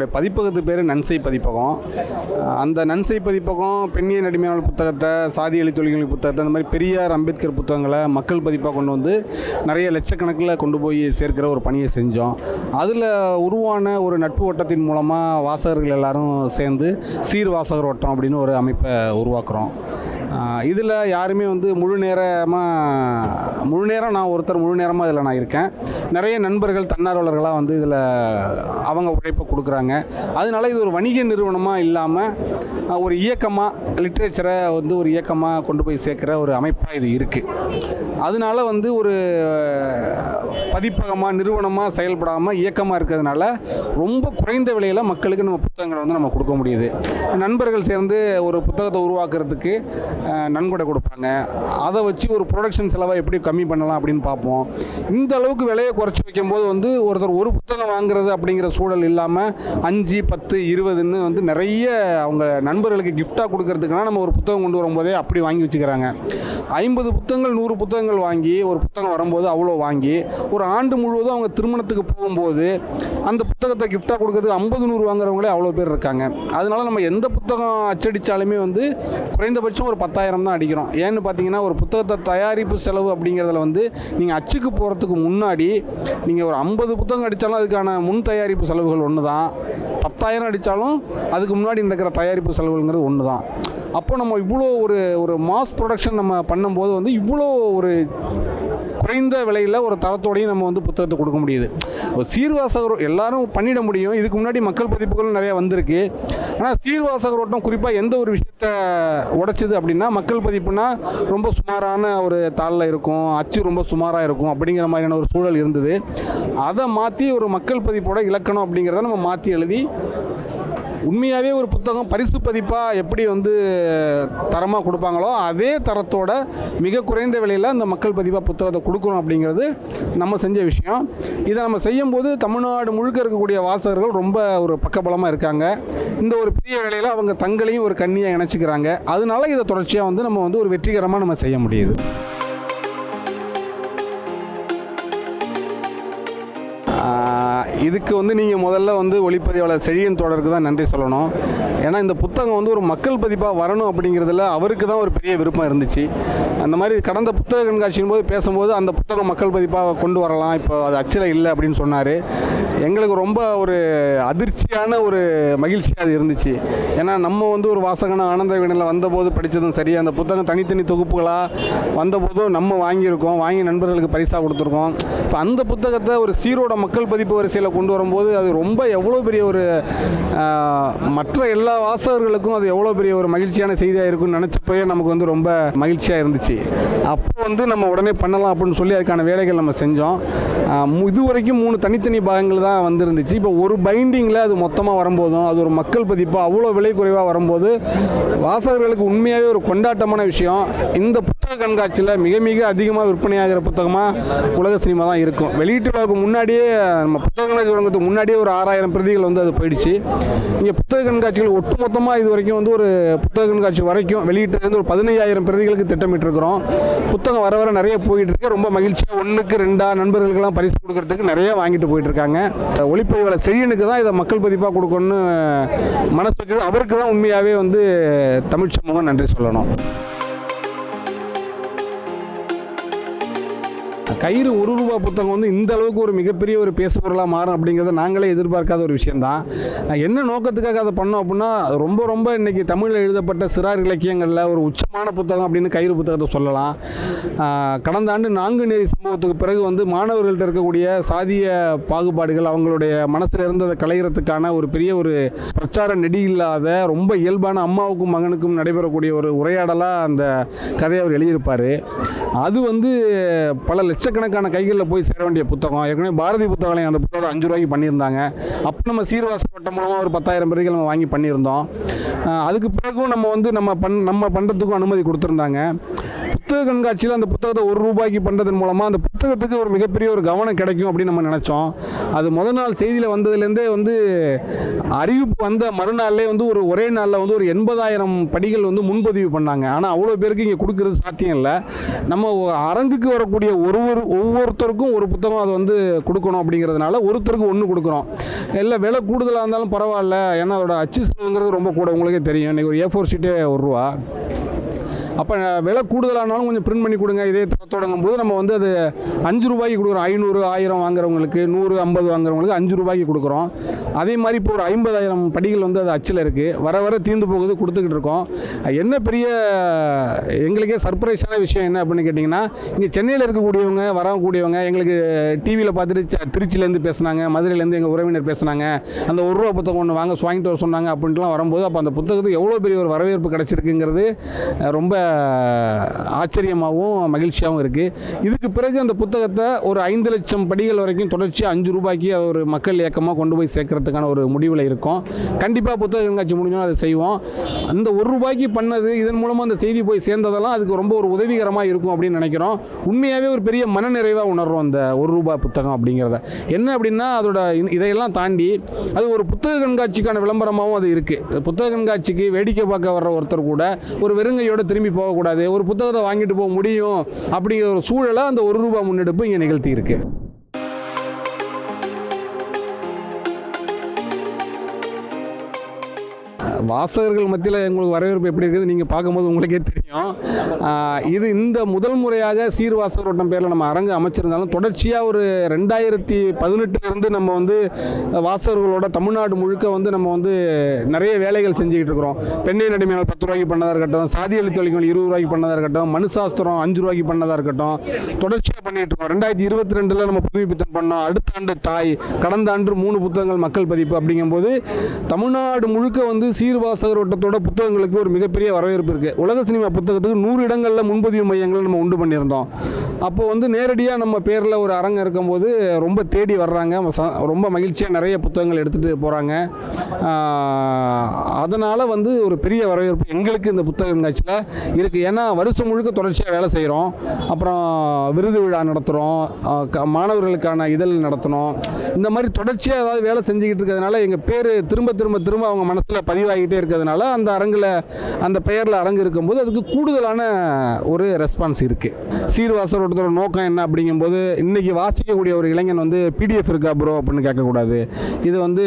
சீர்வாசகர் பதிப்பகத்து பேர் நன்சை பதிப்பகம். அந்த நன்சை பதிப்பகம் பெண்ணிய நடிமையாளர் புத்தகத்தை சாதி தொழில்கள் புத்தகத்தை அந்த மாதிரி பெரியார் அம்பேத்கர் புத்தகங்களை மக்கள் பதிப்பாக கொண்டு வந்து நிறைய லட்சக்கணக்கில் கொண்டு போய் சேர்க்கிற ஒரு பணியை செஞ்சோம். அதில் உருவான ஒரு நட்பு வட்டத்தின் மூலமாக வாசகர்கள் எல்லாரும் சேர்ந்து சீர் வாசகர் வட்டம் அப்படின்னு ஒரு அமைப்பை உருவாக்குறோம். இதில் யாருமே வந்து முழு நேரமாக முழு நேரம் நான் ஒருத்தர் முழு நேரமாக இதில் நான் இருக்கேன். நிறைய நண்பர்கள் தன்னார்வலர்களாக வந்து இதில் அவங்க உழைப்பை கொடுக்குறாங்க. அதனால இது ஒரு வணிக நிறுவனமாக இல்லாமல் ஒரு இயக்கமாக லிட்ரேச்சரை வந்து ஒரு இயக்கமாக கொண்டு போய் சேர்க்குற ஒரு அமைப்பாக இது இருக்குது அதனால வந்து ஒரு பதிப்பகமாக நிறுவனமாக செயல்படாமல் இயக்கமாக இருக்கிறதுனால ரொம்ப குறைந்த விலையில் மக்களுக்கு நம்ம புத்தகங்களை வந்து நம்ம கொடுக்க முடியுது. நண்பர்கள் சேர்ந்து ஒரு புத்தகத்தை உருவாக்குறதுக்கு நன்கொடை கொடுப்பாங்க. அதை வச்சு ஒரு ப்ரொடக்ஷன் செலவை எப்படி கம்மி பண்ணலாம் அப்படின்னு பார்ப்போம். இந்த அளவுக்கு விலையை குறைச்சி வைக்கும்போது வந்து ஒருத்தர் ஒரு புத்தகம் வாங்குறது அப்படிங்கிற சூழல் இல்லாமல் அஞ்சு பத்து இருபதுன்னு வந்து நிறைய அவங்க நண்பர்களுக்கு கிஃப்டாக கொடுக்கறதுக்குனா நம்ம ஒரு புத்தகம் கொண்டு வரும்போதே அப்படி வாங்கி வச்சுக்கிறாங்க. ஐம்பது புத்தகங்கள் நூறு புத்தகங்கள் வாங்கி ஒரு புத்தகம் வரும்போது அவ்வளோ வாங்கி ஒரு ஆண்டு முழுவதும் அவங்க திருமணத்துக்கு போகும்போது அந்த புத்தகத்தை கிஃப்டாக கொடுக்கறதுக்கு ஐம்பது நூறு வாங்குறவங்களே அவ்வளோ பேர் இருக்காங்க. அதனால நம்ம எந்த புத்தகம் அச்சடித்தாலுமே வந்து குறைந்தபட்சம் ஒரு பத்தாயிரம் தான் அடிக்கிறோம். ஏன்னு பார்த்தீங்கன்னா ஒரு புத்தகத்தை தயாரிப்பு செலவு அப்படிங்கிறதுல வந்து நீங்கள் அச்சுக்கு போகிறதுக்கு முன்னாடி நீங்கள் ஒரு ஐம்பது புத்தகம் அடித்தாலும் அதுக்கான முன் தயாரிப்பு செலவுகள் ஒன்று தான் பத்தாயிரம் அடித்தாலும் அதுக்கு முன்னாடி நடக்கிற தயாரிப்பு செலவுங்கிறது ஒன்று தான் அப்போ நம்ம இவ்வளோ ஒரு ஒரு மாஸ் ப்ரொடக்ஷன் நம்ம பண்ணும்போது வந்து இவ்வளோ ஒரு குறைந்த விலையில் ஒரு தரத்தோடையும் நம்ம வந்து புத்தகத்தை கொடுக்க முடியுது. சீர்வாசகர் எல்லாரும் பண்ணிட முடியும். இதுக்கு முன்னாடி மக்கள் பதிப்புகளும் நிறைய வந்திருக்கு. ஆனால் சீர்வாசகர் ஓட்டம் குறிப்பாக எந்த ஒரு விஷயத்த உடைச்சது அப்படின்னா மக்கள் பதிப்புனா ரொம்ப சுமாரான ஒரு தாளில் இருக்கும் அச்சு ரொம்ப சுமாராக இருக்கும் அப்படிங்கிற மாதிரியான ஒரு சூழல் இருந்தது. அதை மாற்றி ஒரு மக்கள் பதிப்போட இலக்கணம் அப்படிங்கிறத நம்ம மாற்றி எழுதி உண்மையாகவே ஒரு புத்தகம் பரிசு பதிப்பாக எப்படி வந்து தரமாக கொடுப்பாங்களோ அதே தரத்தோட மிக குறைந்த விலையில் அந்த மக்கள் பதிப்பாக புத்தகத்தை கொடுக்கணும் அப்படிங்கிறது நம்ம செஞ்ச விஷயம். இதை நம்ம செய்யும்போது தமிழ்நாடு முழுக்க இருக்கக்கூடிய வாசகர்கள் ரொம்ப ஒரு பக்கபலமாக இருக்காங்க. இந்த ஒரு பெரிய வேலையில் அவங்க தங்களையும் ஒரு கண்ணியாக இணைச்சிக்கிறாங்க. அதனால இதை தொடர்ச்சியாக வந்து நம்ம வந்து ஒரு வெற்றிகரமாக நம்ம செய்ய முடியுது. இதுக்கு வந்து நீங்கள் முதல்ல வந்து ஒளிப்பதிவாளர் செழியன் தொடருக்கு தான் நன்றி சொல்லணும். ஏன்னா இந்த புத்தகம் வந்து ஒரு மக்கள் பதிப்பாக வரணும் அப்படிங்கிறதுல அவருக்கு தான் ஒரு பெரிய விருப்பம் இருந்துச்சு. அந்த மாதிரி கடந்த புத்தக கண்காட்சியின் போது பேசும்போது அந்த புத்தகம் மக்கள் பதிப்பாக கொண்டு வரலாம் இப்போ அது அச்சில் இல்லை அப்படின்னு சொன்னார். எங்களுக்கு ரொம்ப ஒரு அதிர்ச்சியான ஒரு மகிழ்ச்சியாக அது இருந்துச்சு. ஏன்னா நம்ம வந்து ஒரு வாசகன ஆனந்த வீணில் வந்தபோது படித்ததும் சரி அந்த புத்தகம் தனித்தனி தொகுப்புகளாக வந்தபோதும் நம்ம வாங்கியிருக்கோம் வாங்கி நண்பர்களுக்கு பரிசாக கொடுத்துருக்கோம். இப்போ அந்த புத்தகத்தை ஒரு சீரோட மக்கள் பதிப்பு வரிசையில் கொண்டு வரும்போது அது ரொம்ப எவ்வளோ பெரிய ஒரு மற்ற எல்லா வாசகர்களுக்கும் அது எவ்வளோ பெரிய ஒரு மகிழ்ச்சியான செய்தியாக இருக்கும்னு நினச்சப்போயே நமக்கு வந்து ரொம்ப மகிழ்ச்சியாக இருந்துச்சு. அப்போ வந்து நம்ம உடனே பண்ணலாம் அப்படின்னு சொல்லி அதுக்கான வேலைகள் நம்ம செஞ்சோம். மு- இது வரைக்கும் மூணு தனித்தனி பாகங்கள் தான் வந்திருந்துச்சு. இப்போ ஒரு பைண்டிங்கில் அது மொத்தமாக வரும்போதும் அது ஒரு மக்கள் பதிப்பாக அவ்வளோ விலை குறைவாக வரும்போது வாசகர்களுக்கு உண்மையாகவே ஒரு கொண்டாட்டமான விஷயம். இந்த புத்தக கண்காட்சியில் மிக மிக அதிகமாக விற்பனையாகிற புத்தகமாக உலக சினிமா தான் இருக்கும். வெளியீட்டு விழாவுக்கு முன்னாடியே நம்ம புத்தக கண்காட்சி தொடங்குறதுக்கு முன்னாடியே ஒரு ஆறாயிரம் பிரதிகள் வந்து அது போயிடுச்சு. இங்கே புத்தக கண்காட்சிகள் ஒட்டுமொத்தமாக இது வரைக்கும் வந்து ஒரு புத்தக கண்காட்சி வரைக்கும் வெளியிட்டது ஒரு பதினையாயிரம் பிரதிகளுக்கு திட்டமிட்டிருக்கிறோம். புத்தகம் வர வர நிறைய போயிட்டு இருக்கு. ரொம்ப மகிழ்ச்சியாக ஒன்றுக்கு ரெண்டா நண்பர்களுக்கெல்லாம் பரிசு கொடுக்கறதுக்கு நிறைய வாங்கிட்டு போயிட்டு இருக்காங்க. ஒளிப்பதிவாளர் செழியனுக்கு தான் இதை மக்கள் பதிப்பாக கொடுக்கணும்னு மனசு வச்சது. அவருக்கு தான் உண்மையாகவே வந்து தமிழ் சமூகம் நன்றி சொல்லணும். கயிறு ஒரு ரூபா புத்தகம் வந்து இந்த அளவுக்கு ஒரு மிகப்பெரிய ஒரு பேசுபொருளாக மாறும் அப்படிங்கிறத நாங்களே எதிர்பார்க்காத ஒரு விஷயந்தான் என்ன நோக்கத்துக்காக அதை பண்ணோம் அப்படின்னா அது ரொம்ப ரொம்ப இன்னைக்கு தமிழில் எழுதப்பட்ட சிறார் இலக்கியங்களில் ஒரு உச்சமான புத்தகம் அப்படின்னு கயிறு புத்தகத்தை சொல்லலாம். கடந்த ஆண்டு நான்கு நெறி சம்பவத்துக்கு பிறகு வந்து மாணவர்கள்ட்ட இருக்கக்கூடிய சாதிய பாகுபாடுகள் அவங்களுடைய மனசில் இருந்ததை களைகிறதுக்கான ஒரு பெரிய ஒரு பிரச்சார நெடி இல்லாத ரொம்ப இயல்பான அம்மாவுக்கும் மகனுக்கும் நடைபெறக்கூடிய ஒரு உரையாடலாக அந்த கதையை அவர் எழுதியிருப்பார். அது வந்து பல லட்சக்கணக்கான கைகளில் போய் சேர வேண்டிய புத்தகம். ஏற்கனவே பாரதி புத்தகாலயம் அந்த புத்தகம் அஞ்சு ரூபாய்க்கு பண்ணியிருந்தாங்க. அப்போ நம்ம சீர்வாச வட்டம் மூலமாக ஒரு பத்தாயிரம் பிரதிகள் நம்ம வாங்கி பண்ணியிருந்தோம். அதுக்கு பிறகும் நம்ம வந்து நம்ம பண் நம்ம பண்ணுறதுக்கும் அனுமதி கொடுத்துருந்தாங்க. புத்தக கண்காட்சியில் அந்த புத்தகத்தை ஒரு ரூபாய்க்கு பண்ணுறதன் மூலமாக அந்த புத்தகத்துக்கு ஒரு மிகப்பெரிய ஒரு கவனம் கிடைக்கும் அப்படின்னு நம்ம நினச்சோம். அது முதல் நாள் செய்தியில் வந்ததுலேருந்தே வந்து அறிவிப்பு வந்த மறுநாள்லே வந்து ஒரு ஒரே நாளில் வந்து ஒரு எண்பதாயிரம் படிகள் வந்து முன்பதிவு பண்ணாங்க. ஆனால் அவ்வளோ பேருக்கு இங்கே கொடுக்கறது சாத்தியம் இல்லை. நம்ம அரங்குக்கு வரக்கூடிய ஒரு ஒரு ஒவ்வொருத்தருக்கும் ஒரு புத்தகம் அது வந்து கொடுக்கணும் அப்படிங்கிறதுனால ஒருத்தருக்கு ஒன்று கொடுக்குறோம். இல்லை விலை கூடுதலாக இருந்தாலும் பரவாயில்ல. ஏன்னா அதோட அச்சு செலவுங்கிறது ரொம்ப கூட உங்களுக்கே தெரியும். இன்றைக்கி ஒரு ஏ ஃபோர் ஷீட்டே ஒரு ரூபா. அப்போ விலை கூடுதலானாலும் கொஞ்சம் பிரிண்ட் பண்ணி கொடுங்க. இதே தொடங்கும் போது நம்ம வந்து அது அஞ்சு ரூபாய்க்கு கொடுக்குறோம். ஐநூறு ஆயிரம் வாங்குறவங்களுக்கு நூறு ஐம்பது வாங்குறவங்களுக்கு அஞ்சு ரூபாய்க்கு கொடுக்குறோம். அதே மாதிரி இப்போ ஒரு ஐம்பதாயிரம் படிகள் வந்து அது அச்சில் இருக்குது வர வர தீர்ந்து போகுது கொடுத்துக்கிட்டு இருக்கோம். என்ன பெரிய எங்களுக்கே சர்ப்ரைஸான விஷயம் என்ன அப்படின்னு கேட்டிங்கன்னா இங்கே சென்னையில் இருக்கக்கூடியவங்க வரக்கூடியவங்க எங்களுக்கு டிவியில் பார்த்துட்டு திருச்சியிலேருந்து பேசுனாங்க மதுரையிலேருந்து எங்கள் உறவினர் பேசுனாங்க அந்த ஒரு ரூபா புத்தகம் ஒன்று வாங்க வாங்கிட்டு வர சொன்னாங்க அப்படின்ட்டுலாம் வரும்போது அப்போ அந்த புத்தகத்துக்கு எவ்வளோ பெரிய ஒரு வரவேற்பு கிடச்சிருக்குங்கிறது ரொம்ப ஆச்சரியமாகவும் மகிழ்ச்சியாகவும் இருக்குது இதுக்கு பிறகு அந்த புத்தகத்தை ஒரு ஐந்து லட்சம் படிகள் வரைக்கும் தொடர்ச்சி அஞ்சு ரூபாய்க்கு அது ஒரு மக்கள் இயக்கமாக கொண்டு போய் சேர்க்கறதுக்கான ஒரு முடிவில் இருக்கும். கண்டிப்பாக புத்தக கண்காட்சி முடிஞ்சோம் அதை செய்வோம். அந்த ஒரு ரூபாய்க்கு பண்ணது இதன் மூலமாக அந்த செய்தி போய் சேர்ந்ததெல்லாம் அதுக்கு ரொம்ப ஒரு உதவிகரமாக இருக்கும் அப்படின்னு நினைக்கிறோம். உண்மையாகவே ஒரு பெரிய மனநிறைவாக உணர்றோம் அந்த ஒரு ரூபாய் புத்தகம் அப்படிங்கிறத. என்ன அப்படின்னா அதோட இதையெல்லாம் தாண்டி அது ஒரு புத்தக கண்காட்சிக்கான விளம்பரமாகவும் அது இருக்குது புத்தக கண்காட்சிக்கு வேடிக்கை பார்க்க வர்ற ஒருத்தர் கூட ஒரு வெறுங்கையோட திரும்பி போகக்கூடாது. ஒரு புத்தகத்தை வாங்கிட்டு போக முடியும் அப்படிங்கிற ஒரு சூழலை அந்த ஒரு ரூபா முன்னெடுப்பு இங்கே நிகழ்த்தி இருக்கு வாசகர்கள் மத்தியில் உங்களுக்கு வரவேற்பு எப்படி இருக்குது நீங்கள் பார்க்கும்போது உங்களுக்கே தெரியும். இது இந்த முதல் முறையாக சீர்வாசகர் வட்டம் பேரில் நம்ம அரங்கு அமைச்சிருந்தாலும் தொடர்ச்சியாக ஒரு ரெண்டாயிரத்தி பதினெட்டுலேருந்து நம்ம வந்து வாசகர்களோட தமிழ்நாடு முழுக்க வந்து நம்ம வந்து நிறைய வேலைகள் செஞ்சுக்கிட்டு இருக்கிறோம். பெண்ணை நடைமையால் பத்து ரூபாய்க்கு பண்ணதாக இருக்கட்டும் சாதி அழித்தொழிகள் இருபது ரூபாய்க்கு பண்ணதாக இருக்கட்டும் மனுசாஸ்திரம் அஞ்சு ரூபாய்க்கு பண்ணதாக இருக்கட்டும் தொடர்ச்சியாக பண்ணிகிட்டு இருக்கோம். ரெண்டாயிரத்தி இருபத்தி ரெண்டில் நம்ம புதுப்பித்தன் பண்ணோம். அடுத்த ஆண்டு தாய் கடந்த ஆண்டு மூணு புத்தகங்கள் மக்கள் பதிப்பு அப்படிங்கும்போது தமிழ்நாடு முழுக்க வந்து சீர்வாசகர் வட்டத்தோட புத்தகங்களுக்கு ஒரு மிகப்பெரிய வரவேற்பு இருக்குது உலக சினிமா புத்தகத்துக்கு நூறு இடங்களில் முன்பதிவு மையங்கள் நம்ம உண்டு பண்ணியிருந்தோம். அப்போ வந்து நேரடியாக நம்ம பேரில் ஒரு அரங்கம் இருக்கும்போது ரொம்ப தேடி வர்றாங்க. ரொம்ப மகிழ்ச்சியாக நிறைய புத்தகங்கள் எடுத்துகிட்டு போகிறாங்க அதனால் வந்து ஒரு பெரிய வரவேற்பு எங்களுக்கு இந்த புத்தக கண்காட்சியில் இருக்குது ஏன்னா வருஷம் முழுக்க தொடர்ச்சியாக வேலை செய்கிறோம் அப்புறம் விருது விழா நடத்துகிறோம் மாணவர்களுக்கான இதழ் நடத்தணும். இந்த மாதிரி தொடர்ச்சியாக ஏதாவது வேலை செஞ்சுக்கிட்டு இருக்கிறதுனால எங்கள் பேர் திரும்ப திரும்ப திரும்ப அவங்க மனசில் ஆகிட்டே இருக்கிறதுனால அந்த அரங்கில் அந்த பெயரில் அரங்கு இருக்கும்போது அதுக்கு கூடுதலான ஒரு ரெஸ்பான்ஸ் இருக்குது சீர்வாசரோட நோக்கம் என்ன அப்படிங்கும்போது இன்றைக்கி வாசிக்கக்கூடிய ஒரு இளைஞன் வந்து பிடிஎஃப் இருக்கா ப்ரோ அப்படின்னு கேட்கக்கூடாது. இது வந்து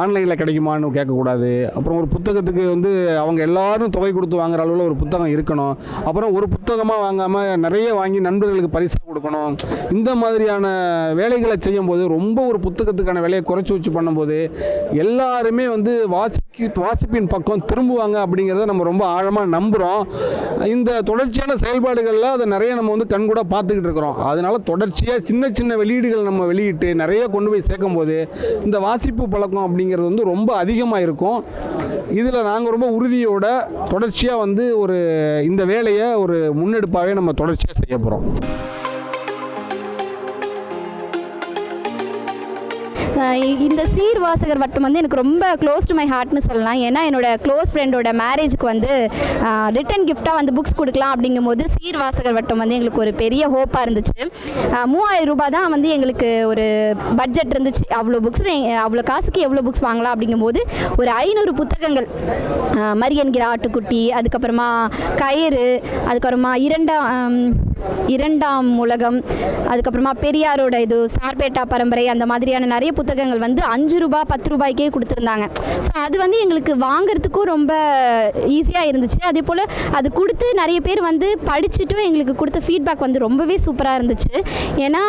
ஆன்லைனில் கிடைக்குமான்னு கேட்கக்கூடாது. அப்புறம் ஒரு புத்தகத்துக்கு வந்து அவங்க எல்லாரும் தொகை கொடுத்து வாங்குற அளவில் ஒரு புத்தகம் இருக்கணும். அப்புறம் ஒரு புத்தகமாக வாங்காமல் நிறைய வாங்கி நண்பர்களுக்கு பரிசாக கொடுக்கணும். இந்த மாதிரியான வேலைகளை செய்யும்போது ரொம்ப ஒரு புத்தகத்துக்கான விலையை குறைச்சி வச்சு பண்ணும்போது எல்லாருமே வந்து வாசிக்கு வாசிப்பின் பக்கம் திரும்புவாங்க அப்படிங்கிறத நம்ம ரொம்ப ஆழமாக நம்புகிறோம் இந்த தொடர்ச்சியான செயல்பாடுகளில் அதை நிறைய நம்ம வந்து கண்கூட பார்த்துக்கிட்டு இருக்கிறோம். அதனால் தொடர்ச்சியாக சின்ன சின்ன வெளியீடுகள் நம்ம வெளியிட்டு நிறைய கொண்டு போய் சேர்க்கும் போது இந்த வாசிப்பு பழக்கம் அப்படிங்கிறது வந்து ரொம்ப அதிகமாக இருக்கும். இதில் நாங்கள் ரொம்ப உறுதியோட தொடர்ச்சியாக வந்து ஒரு இந்த வேலையை ஒரு முன்னெடுப்பாகவே நம்ம தொடர்ச்சியாக செய்ய போகிறோம் இந்த சீர் வாசகர் வட்டம் வந்து எனக்கு ரொம்ப க்ளோஸ் டு மை ஹார்ட்னு சொல்லலாம். ஏன்னா என்னோட க்ளோஸ் ஃப்ரெண்டோட மேரேஜ்க்கு வந்து ரிட்டன் கிஃப்டாக வந்து புக்ஸ் கொடுக்கலாம் அப்படிங்கும்போது சீர் வாசகர் வட்டம் வந்து எங்களுக்கு ஒரு பெரிய ஹோப்பாக இருந்துச்சு. மூவாயிரம் ரூபாய் தான் வந்து எங்களுக்கு ஒரு பட்ஜெட் இருந்துச்சு. அவ்வளோ புக்ஸ் அவ்வளோ காசுக்கு எவ்வளோ புக்ஸ் வாங்கலாம் அப்படிங்கும்போது ஒரு ஐநூறு புத்தகங்கள். ஆஹ் மரி என்கிற ஆட்டுக்குட்டி அதுக்கப்புறமா கயிறு அதுக்கப்புறமா இரண்டாம் இரண்டாம் உலகம் அதுக்கப்புறமா பெரியாரோட இது சார்பேட்டா பரம்பரை அந்த மாதிரியான நிறைய புத்தகங்கள் வந்து அஞ்சு ரூபாய் பத்து ரூபாய்க்கே கொடுத்துருந்தாங்க. ஸோ அது வந்து எங்களுக்கு வாங்குறதுக்கும் ரொம்ப ஈஸியாக இருந்துச்சு. அதே போல் அது கொடுத்து நிறைய பேர் வந்து படிச்சுட்டும் எங்களுக்கு கொடுத்த ஃபீட்பேக் வந்து ரொம்பவே சூப்பராக இருந்துச்சு. ஏன்னா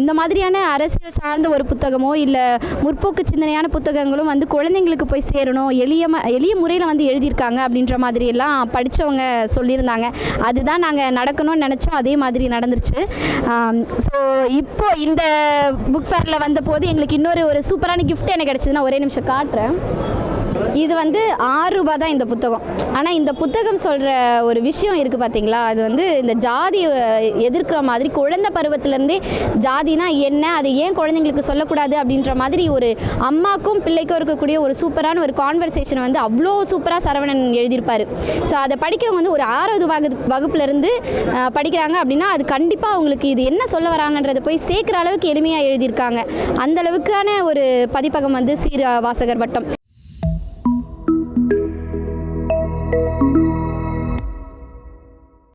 இந்த மாதிரியான அரசியல் சார்ந்த ஒரு புத்தகமோ இல்லை முற்போக்கு சிந்தனையான புத்தகங்களும் வந்து குழந்தைங்களுக்கு போய் சேரணும் எளிய எளிய முறையில் வந்து எழுதியிருக்காங்க அப்படின்ற மாதிரி எல்லாம் படித்தவங்க சொல்லியிருந்தாங்க. அதுதான் நாங்கள் நடக்கணும்னு நினச்சோம். அதே மாதிரி நடந்துருச்சு. ஸோ இப்போ இந்த புக் ஃபேரில் வந்த போது எங்களுக்கு இன்னொரு ஒரு சூப்பரான கிஃப்ட் எனக்கு கிடச்சிதுன்னா ஒரே நிமிஷம் காட்டுறேன். இது வந்து ஆறு ரூபாய் தான் இந்த புத்தகம். ஆனால் இந்த புத்தகம் சொல்கிற ஒரு விஷயம் இருக்குது பார்த்தீங்களா அது வந்து இந்த ஜாதி எதிர்க்கிற மாதிரி குழந்தை பருவத்திலேருந்தே ஜாதினா என்ன? அதை ஏன் குழந்தைங்களுக்கு சொல்லக்கூடாது? அப்படின்ற மாதிரி ஒரு அம்மாக்கும் பிள்ளைக்கும் இருக்கக்கூடிய ஒரு சூப்பரான ஒரு கான்வர்சேஷன் வந்து அவ்வளோ சூப்பராக சரவணன் எழுதியிருப்பார். ஸோ அதை படிக்கிறவங்க வந்து ஒரு ஆறாவது வகு வகுப்புலேருந்து படிக்கிறாங்க அப்படின்னா அது கண்டிப்பாக அவங்களுக்கு இது என்ன சொல்ல வராங்கன்றதை போய் சேர்க்குற அளவுக்கு எளிமையாக எழுதியிருக்காங்க. அந்த அளவுக்கான ஒரு பதிப்பகம் வந்து சீர வாசகர் வட்டம்.